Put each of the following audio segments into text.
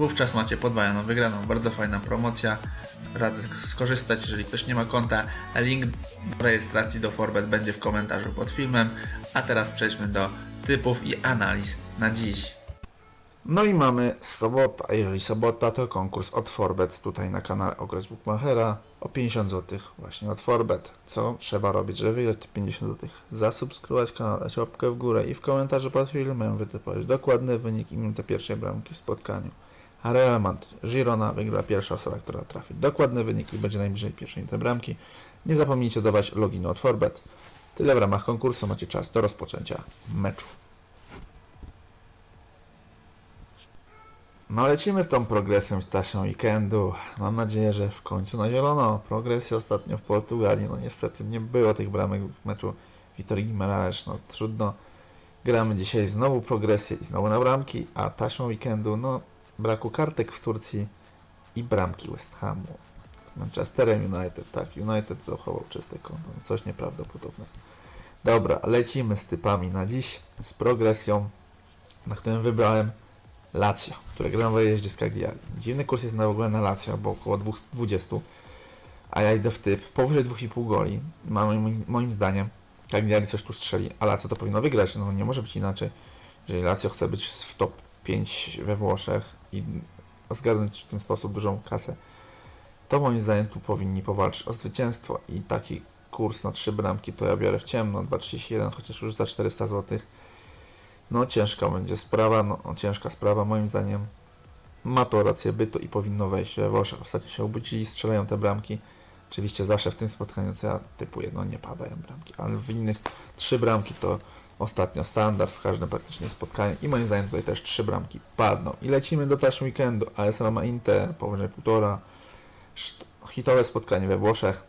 Wówczas macie podwajoną wygraną. Bardzo fajna promocja. Radzę skorzystać, jeżeli ktoś nie ma konta. Link do rejestracji do Forbet będzie w komentarzu pod filmem. A teraz przejdźmy do typów i analiz na dziś. No i mamy sobota. Jeżeli sobota, to konkurs od Forbet tutaj na kanale Okres Bookmachera o 50 zł właśnie od Forbet. Co trzeba robić, żeby wygrać te 50 zł? Zasubskrybować kanał, dać łapkę w górę i w komentarzu pod filmem wytypować dokładny wynik i minutę pierwszej bramki w spotkaniu. Real Madrid, Girona wygra pierwsza osoba, która trafi dokładny wynik i będzie najbliżej pierwszej minuty bramki. Nie zapomnijcie dawać loginu od Forbet. Tyle w ramach konkursu, macie czas do rozpoczęcia meczu. No lecimy z tą progresją stasią weekendu. Mam nadzieję, że w końcu na zielono. Progresja ostatnio w Portugalii. No niestety nie było tych bramek w meczu Witorii Guimaraes. No trudno. Gramy dzisiaj znowu progresję i znowu na bramki, a taśmą weekendu, no braku kartek w Turcji i bramki West Hamu. Manchesterem United, tak, United zachował czyste konto. No, Coś nieprawdopodobnego. Dobra, lecimy z typami na dziś, z progresją, na którym wybrałem Lazio, które gra na wyjeździe z Cagliari. Dziwny kurs jest na w ogóle na Lazio, bo około 2,20, a ja idę w typ powyżej 2,5 goli. Moim, moim zdaniem Cagliari coś tu strzeli, a Lazio to powinno wygrać, no nie może być inaczej. Jeżeli Lazio chce być w top 5 we Włoszech i zgarnąć w ten sposób dużą kasę, to moim zdaniem tu powinni powalczyć o zwycięstwo i taki kurs na 3 bramki to ja biorę w ciemno, 2,31, chociaż już za 400 zł. No ciężka będzie sprawa, no ciężka sprawa moim zdaniem. Ma to rację bytu i powinno wejść we Włoszech. Ostatnio się obudzili, strzelają te bramki. Oczywiście zawsze w tym spotkaniu, co ja typuję, no nie padają bramki, ale w innych trzy bramki to ostatnio standard w każdym praktycznie spotkaniu i moim zdaniem tutaj też trzy bramki padną. I lecimy do taśmy weekendu. AS Roma Inter powyżej półtora. Hitowe spotkanie we Włoszech,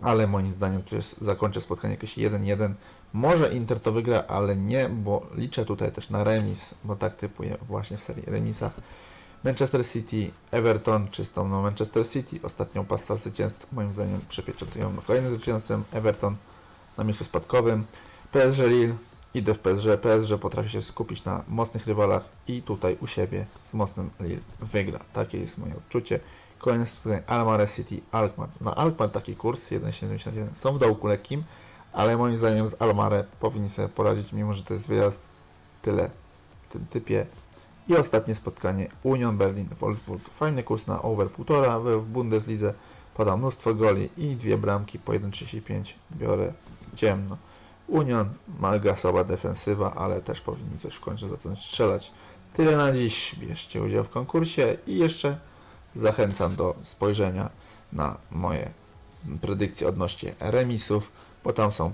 ale moim zdaniem tu jest, zakończę spotkanie jakieś 1-1. Może Inter to wygra, ale nie, bo liczę tutaj też na remis, bo tak typuję właśnie w serii remisach. Manchester City, Everton, czystą no Manchester City, ostatnią pasta zwycięstw moim zdaniem przypieczętują no, kolejnym zwycięstwem Everton na miejscu spadkowym. PSG Lille, idę w PSG, PSG potrafi się skupić na mocnych rywalach i tutaj u siebie z mocnym Lille wygra. Takie jest moje odczucie. Kolejne spotkanie Almare City, Alkmaar. Na Alkmaar taki kurs 1,71 są w dołku lekkim, ale moim zdaniem z Almare powinni sobie poradzić, mimo że to jest wyjazd. Tyle w tym typie. I ostatnie spotkanie Union Berlin, Wolfsburg. Fajny kurs na over 1,5. We- W Bundeslidze pada mnóstwo goli i dwie bramki po 1,35 biorę ciemno. Union, mega słaba defensywa, ale też powinni coś w końcu zacząć strzelać. Tyle na dziś. Bierzcie udział w konkursie i jeszcze zachęcam do spojrzenia na moje predykcje odnośnie remisów, bo tam są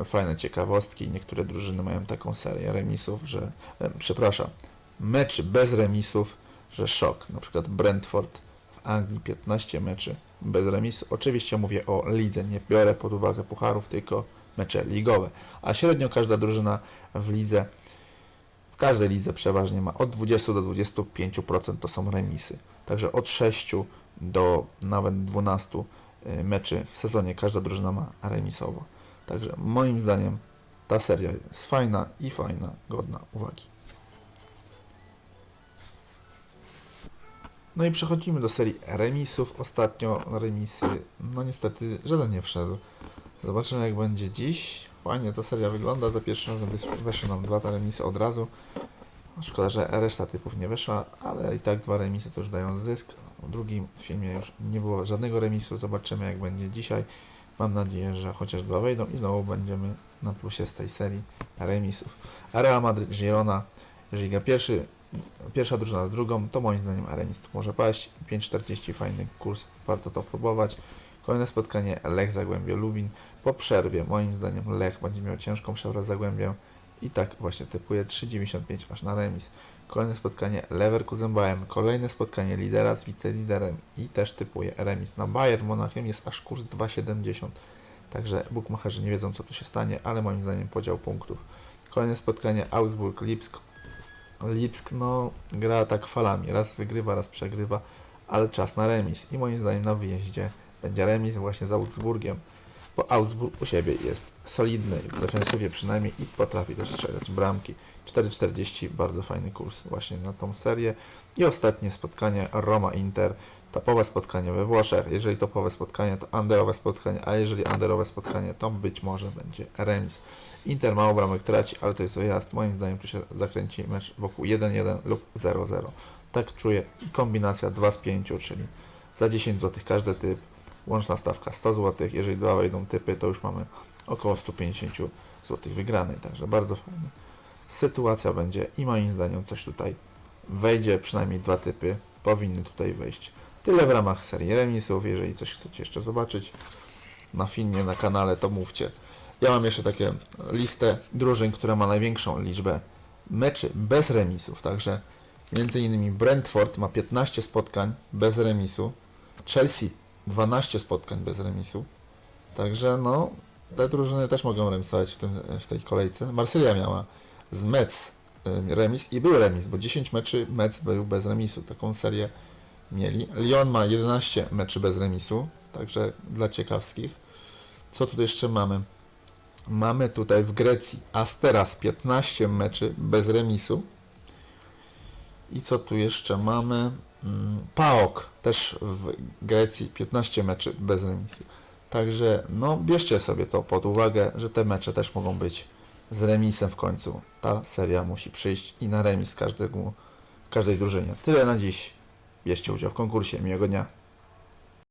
e, fajne ciekawostki. Niektóre drużyny mają taką serię remisów, że e, przepraszam, meczy bez remisów, że szok. Na przykład Brentford w Anglii 15 meczy bez remisu. Oczywiście mówię o lidze, nie biorę pod uwagę pucharów, tylko mecze ligowe. A średnio każda drużyna w lidze w każdej lidze przeważnie ma od 20 do 25% to są remisy. Także od 6 do nawet 12 y, meczy w sezonie każda drużyna ma remisowo. Także moim zdaniem ta seria jest fajna i fajna, godna uwagi. No i przechodzimy do serii remisów. Ostatnio remisy, no niestety żaden nie wszedł. Zobaczymy jak będzie dziś. Fajnie ta seria wygląda. Za pierwszym razem weszły nam dwa te remisy od razu. Szkoda, że reszta typów nie weszła, ale i tak dwa remisy to już dają zysk. W drugim filmie już nie było żadnego remisu. Zobaczymy jak będzie dzisiaj. Mam nadzieję, że chociaż dwa wejdą i znowu będziemy na plusie z tej serii remisów. Real Madrid, Girona, jeżeli gra pierwszy, pierwsza drużyna z drugą, to moim zdaniem remis tu może paść. 5,40 fajny kurs, warto to próbować. Kolejne spotkanie Lech Zagłębie Lubin. Po przerwie, moim zdaniem, Lech będzie miał ciężką przerwę Zagłębiem I tak właśnie typuję 3,95 aż na remis. Kolejne spotkanie Leverkusen Bayern. Kolejne spotkanie lidera z wiceliderem i też typuję remis. Na Bayern Monachium jest aż kurs 2,70. Także bukmacherzy nie wiedzą co tu się stanie, ale moim zdaniem podział punktów. Kolejne spotkanie Augsburg-Lipsk. Lipsk no gra tak falami. Raz wygrywa, raz przegrywa, ale czas na remis. I moim zdaniem na wyjeździe będzie remis właśnie z Augsburgiem. Bo Augsburg u siebie jest solidny w defensywie przynajmniej i potrafi też strzelać bramki. 4,40 bardzo fajny kurs właśnie na tą serię. I ostatnie spotkanie Roma-Inter. Topowe spotkanie we Włoszech. Jeżeli topowe spotkanie, to underowe spotkanie, a jeżeli underowe spotkanie, to być może będzie remis. Inter mało bramek traci, ale to jest wyjazd. Moim zdaniem tu się zakręci mecz wokół 1-1 lub 0-0. Tak czuję. I kombinacja 2 z 5, czyli za 10 zł każdy typ. Łączna stawka 100 zł. Jeżeli dwa wejdą typy, to już mamy około 150 zł wygranej. Także bardzo fajna sytuacja będzie i moim zdaniem coś tutaj wejdzie. Przynajmniej dwa typy powinny tutaj wejść. Tyle w ramach serii remisów. Jeżeli coś chcecie jeszcze zobaczyć na filmie, na kanale, to mówcie. Ja mam jeszcze takie listę drużyn, która ma największą liczbę meczy bez remisów. Także między innymi Brentford ma 15 spotkań bez remisu, Chelsea 12 spotkań bez remisu. Także no, te drużyny też mogą remisować w, tym, w tej kolejce. Marsylia miała z Metz ym, remis i był remis, bo 10 meczy Metz był bez remisu. Taką serię mieli. Lyon ma 11 meczy bez remisu, także dla ciekawskich. Co tu jeszcze mamy? Mamy tutaj w Grecji Asteras 15 meczy bez remisu. I co tu jeszcze mamy? PAOK też w Grecji 15 meczy bez remisu. Także no bierzcie sobie to pod uwagę, że te mecze też mogą być z remisem w końcu. Ta seria musi przyjść i na remis każdemu, każdej drużynie. Tyle na dziś. Bierzcie udział w konkursie. Miłego dnia.